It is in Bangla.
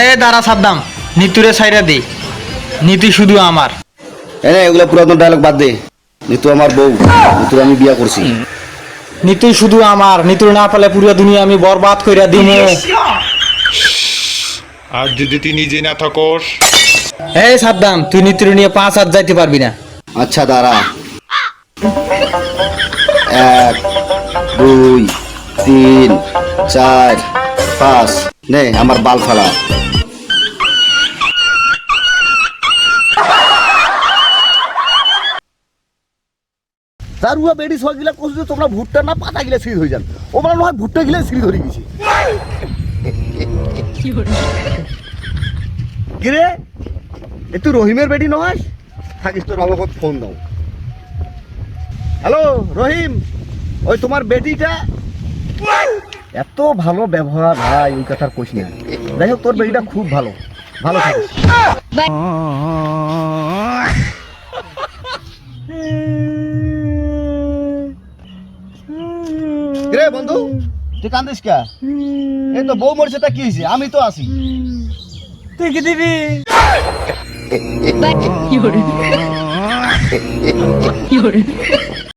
এ দাঁড়া সাদ্দাম নিতুরে সাইরা দে। নীতি শুধু আমার। এনে এগুলো পুরাতন ডায়লগ বাদ দে। নিতু আমার বউ নিতুর আমি বিয়া করছি। নিতু শুধু আমার নিতুর না পেলে পুরো দুনিয়া আমি বরবাদ কইরা দিমু। আর যদি তুই নিজে না থাকস? এই সাদ্দাম তুই নিতুর নিয়ে পাঁচ হাত যাইতে পারবি না। আচ্ছা দাঁড়া। তিন, চার, পাঁচ। নে, আমার বাল ফালা। দারুয়া বেডি সব গিলা কইছো তোমরা ভুট্টা না পাতা গিলা সিঁড়ি হয়ে যান। ওমরা নয় ভুট্টা গিলা সিঁড়ি ধরে গেছে। কিরে এ তুই রহিমের বেডি নয় থাকিস তোর বাবাকে ফোন দাও। হ্যালো, রহিম, ওই তোমার বেটিটা এত ভালো ব্যবহার ভাই ওই কথার কোশ না। যাই হোক তোর বেটিটা খুব ভালো। ভালো থাকিস রে বন্ধু তুই কান্দিস কা? এই তো বউ মরছে তা কি হয়েছে? আমি তো আছি। তুই কি দিবি?